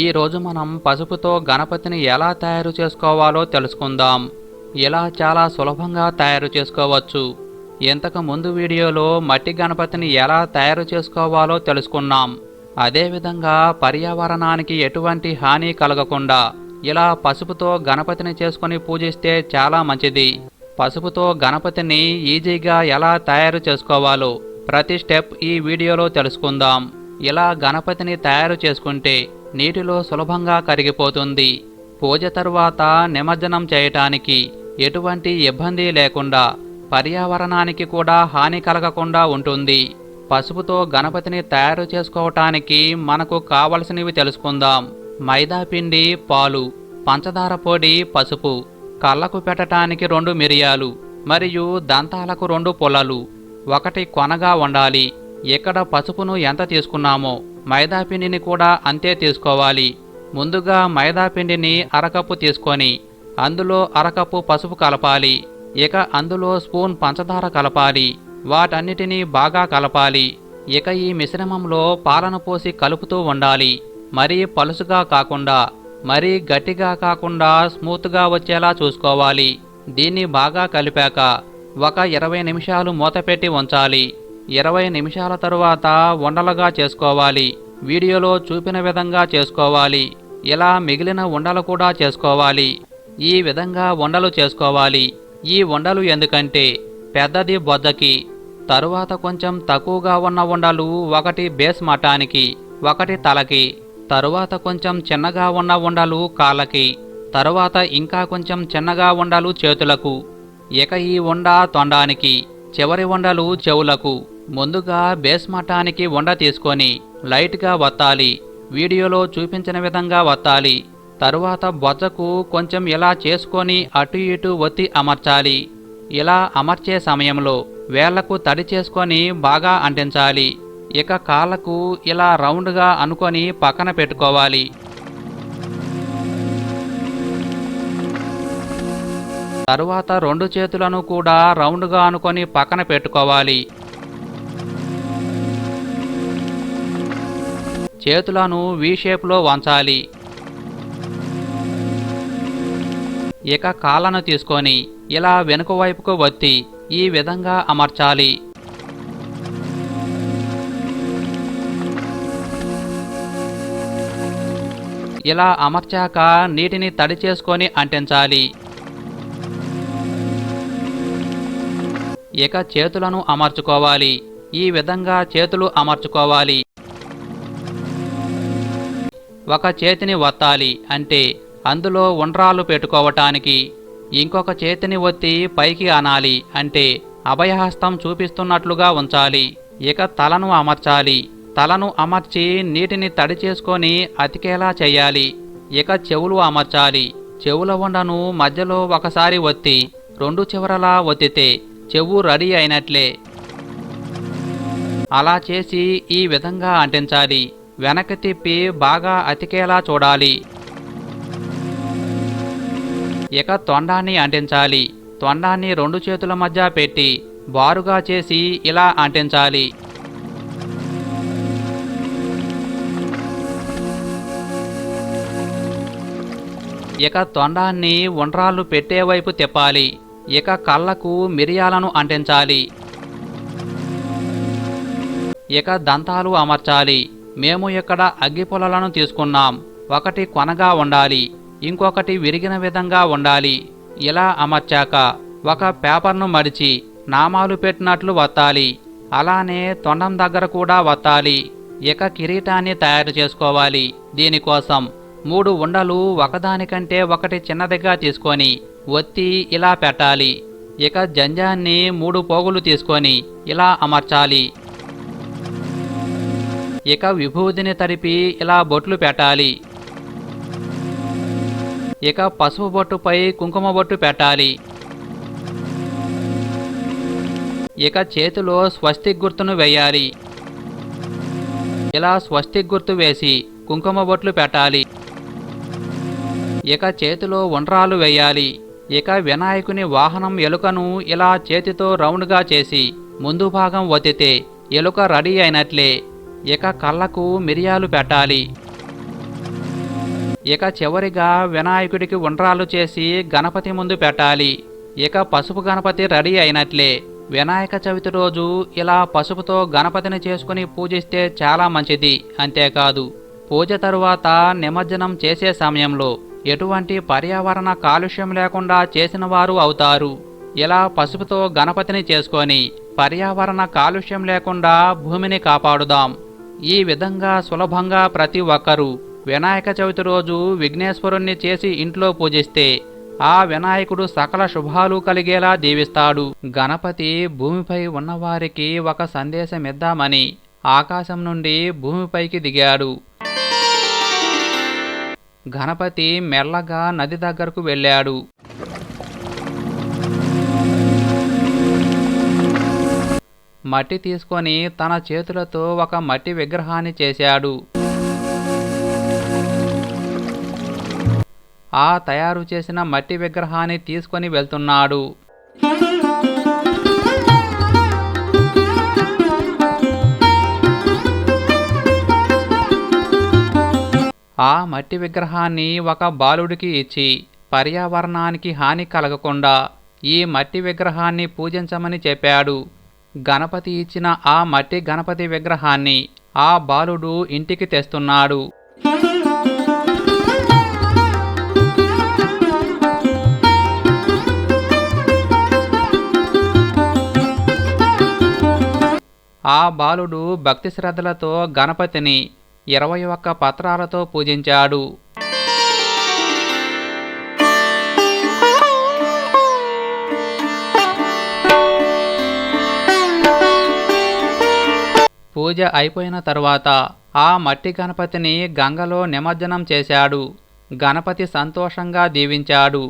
ఈరోజు మనం పసుపుతో గణపతిని ఎలా తయారు చేసుకోవాలో తెలుసుకుందాం. ఇలా చాలా సులభంగా తయారు చేసుకోవచ్చు. ఇంతకు ముందు వీడియోలో మట్టి గణపతిని ఎలా తయారు చేసుకోవాలో తెలుసుకున్నాం. అదేవిధంగా పర్యావరణానికి ఎటువంటి హాని కలగకుండా ఇలా పసుపుతో గణపతిని చేసుకొని పూజిస్తే చాలా మంచిది. పసుపుతో గణపతిని ఈజీగా ఎలా తయారు చేసుకోవాలో ప్రతి స్టెప్ ఈ వీడియోలో తెలుసుకుందాం. ఇలా గణపతిని తయారు చేసుకుంటే నీటిలో సులభంగా కరిగిపోతుంది. పూజ తరువాత నిమజ్జనం చేయటానికి ఎటువంటి ఇబ్బంది లేకుండా పర్యావరణానికి కూడా హాని కలగకుండా ఉంటుంది. పసుపుతో గణపతిని తయారు చేసుకోవటానికి మనకు కావలసినవి తెలుసుకుందాం. మైదా పిండి పాలు పంచదార పొడి పసుపు కళ్ళకు పెట్టటానికి రెండు మిరియాలు మరియు దంతాలకు రెండు పొలలు. ఒకటి కొనగా ఉండాలి. ఇక్కడ పసుపును ఎంత తీసుకున్నామో మైదాపిండిని కూడా అంతే తీసుకోవాలి. ముందుగా మైదాపిండిని అరకప్పు తీసుకొని అందులో అరకప్పు పసుపు కలపాలి. ఇక అందులో స్పూన్ పంచదార కలపాలి. వాటన్నిటినీ బాగా కలపాలి. ఇక ఈ మిశ్రమంలో పాలన పోసి కలుపుతూ ఉండాలి. మరీ పలుసుగా కాకుండా మరీ గట్టిగా కాకుండా స్మూత్గా వచ్చేలా చూసుకోవాలి. దీన్ని బాగా కలిపాక ఒక ఇరవై నిమిషాలు మూతపెట్టి ఉంచాలి. ఇరవై నిమిషాల తరువాత ఉండలుగా చేసుకోవాలి. వీడియోలో చూపిన విధంగా చేసుకోవాలి. ఇలా మిగిలిన ఉండలు కూడా చేసుకోవాలి. ఈ విధంగా ఉండలు చేసుకోవాలి. ఈ ఉండలు ఎందుకంటే పెద్దది బొద్దకి తరువాత కొంచెం తక్కువగా ఉన్న ఉండలు ఒకటి బేస్ మఠానికి ఒకటి తలకి తరువాత కొంచెం చిన్నగా ఉన్న ఉండలు కాళ్ళకి తరువాత ఇంకా కొంచెం చిన్నగా ఉండలు చేతులకు ఇక ఈ ఉండ తొండానికి చివరి ఉండలు చెవులకు. ముందుగా బేస్ మఠానికి ఉండ తీసుకొని లైట్గా వత్తాలి. వీడియోలో చూపించిన విధంగా వత్తాలి. తరువాత బొజ్జకు కొంచెం ఇలా చేసుకొని అటు ఇటు ఒత్తి అమర్చాలి. ఇలా అమర్చే సమయంలో వేళ్ళకు తడి చేసుకొని బాగా అంటించాలి. ఇక కాళ్ళకు ఇలా రౌండ్గా అనుకొని పక్కన పెట్టుకోవాలి. తరువాత రెండు చేతులను కూడా రౌండ్గా అనుకొని పక్కన పెట్టుకోవాలి. చేతులను వి షేప్లో వంచాలి. ఇక కాళ్ళను తీసుకొని ఇలా వెనుక వైపుకు వత్తి ఈ విధంగా అమర్చాలి. ఇలా అమర్చాక నీటిని తడి చేసుకొని అంటించాలి. ఇక చేతులను అమర్చుకోవాలి. ఈ విధంగా చేతులు అమర్చుకోవాలి. ఒక చేతిని వత్తాలి అంటే అందులో ఉండ్రాలు పెట్టుకోవటానికి ఇంకొక చేతిని ఒత్తి పైకి అనాలి అంటే అభయహస్తం చూపిస్తున్నట్లుగా ఉంచాలి. ఇక తలను అమర్చాలి. తలను అమర్చి నీటిని తడి చేసుకొని అతికేలా చేయాలి. ఇక చెవులు అమర్చాలి. చెవుల ఉండను మధ్యలో ఒకసారి ఒత్తి రెండు చివరలా ఒత్తితే చెవు రెడీ అయినట్లే. అలా చేసి ఈ విధంగా అంటించాలి. వెనక్కి తిప్పి బాగా అతికేలా చూడాలి. ఇక తొండాన్ని అంటించాలి. తొండాన్ని రెండు చేతుల మధ్య పెట్టి బారుగా చేసి ఇలా అంటించాలి. ఇక తొండాన్ని ఉండ్రాళ్ళు పెట్టే వైపు తిప్పాలి. ఇక కళ్ళకు మిరియాలను అంటించాలి. ఇక దంతాలు అమర్చాలి. మేము ఇక్కడ అగ్గి పొలాలను తీసుకున్నాం. ఒకటి కొనగా ఉండాలి ఇంకొకటి విరిగిన విధంగా ఉండాలి. ఇలా అమర్చాక ఒక పేపర్ను మడిచి నామాలు పెట్టినట్లు వత్తాలి. అలానే తొండం దగ్గర కూడా వత్తాలి. ఇక కిరీటాన్ని తయారు చేసుకోవాలి. దీనికోసం మూడు ఉండలు ఒకదానికంటే ఒకటి చిన్నదిగా తీసుకొని ఒత్తి ఇలా పెట్టాలి. ఇక జంజాన్ని మూడు పోగులు తీసుకొని ఇలా అమర్చాలి. ఇక విభూదిని తరిపి ఇలా బొట్లు పెట్టాలి. ఇక పసుపు బొట్టుపై కుంకుమ బొట్టు పెట్టాలి. ఇక చేతిలో స్వస్తిక్ గుర్తును వేయాలి. ఇలా స్వస్తిక్ గుర్తు వేసి కుంకుమ బొట్లు పెట్టాలి. ఇక చేతిలో ఉండ్రాలు వేయాలి. ఇక వినాయకుని వాహనం ఎలుకను ఇలా చేతితో రౌండ్గా చేసి ముందు భాగం వతితే ఎలుక రెడీ అయినట్లే. ఇక కళ్ళకు మిరియాలు పెట్టాలి. ఇక చివరిగా వినాయకుడికి ఉండ్రాలు చేసి గణపతి ముందు పెట్టాలి. ఇక పసుపు గణపతి రెడీ అయినట్లే. వినాయక చవితి రోజు ఇలా పసుపుతో గణపతిని చేసుకుని పూజిస్తే చాలా మంచిది. అంతేకాదు పూజ తరువాత నిమజ్జనం చేసే సమయంలో ఎటువంటి పర్యావరణ కాలుష్యం లేకుండా చేసిన వారు అవుతారు. ఇలా పసుపుతో గణపతిని చేసుకొని పర్యావరణ కాలుష్యం లేకుండా భూమిని కాపాడుదాం. ఈ విధంగా సులభంగా ప్రతి ఒక్కరూ వినాయక చవితి రోజు విఘ్నేశ్వరుణ్ణి చేసి ఇంట్లో పూజిస్తే ఆ వినాయకుడు సకల శుభాలు కలిగేలా దీవిస్తాడు. గణపతి భూమిపై ఉన్నవారికి ఒక సందేశమిద్దామని ఆకాశం నుండి భూమిపైకి దిగాడు. గణపతి మెల్లగా నది దగ్గరకు వెళ్ళాడు. మట్టి తీసుకొని తన చేతులతో ఒక మట్టి విగ్రహాన్ని చేశాడు. ఆ తయారు చేసిన మట్టి విగ్రహాన్ని తీసుకొని వెళ్తున్నాడు. ఆ మట్టి విగ్రహాన్ని ఒక బాలుడికి ఇచ్చి పర్యావరణానికి హాని కలగకుండా ఈ మట్టి విగ్రహాన్ని పూజించమని చెప్పాడు. గణపతి ఇచ్చిన ఆ మట్టి గణపతి విగ్రహాన్ని ఆ బాలుడు ఇంటికి తెస్తున్నాడు. ఆ బాలుడు భక్తి శ్రద్ధలతో గణపతిని ఇరవై ఒక్క పత్రాలతో పూజించాడు. పూజ అయిపోయిన తర్వాత ఆ మట్టి గణపతిని గంగలో నిమజ్జనం చేశాడు. గణపతి సంతోషంగా దీవించాడు.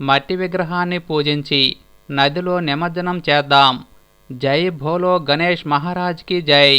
మట్టి విగ్రహాన్ని పూజించి నదిలో నిమజ్జనం చేద్దాం. జై భోలో గణేష్ మహారాజ్కి జై.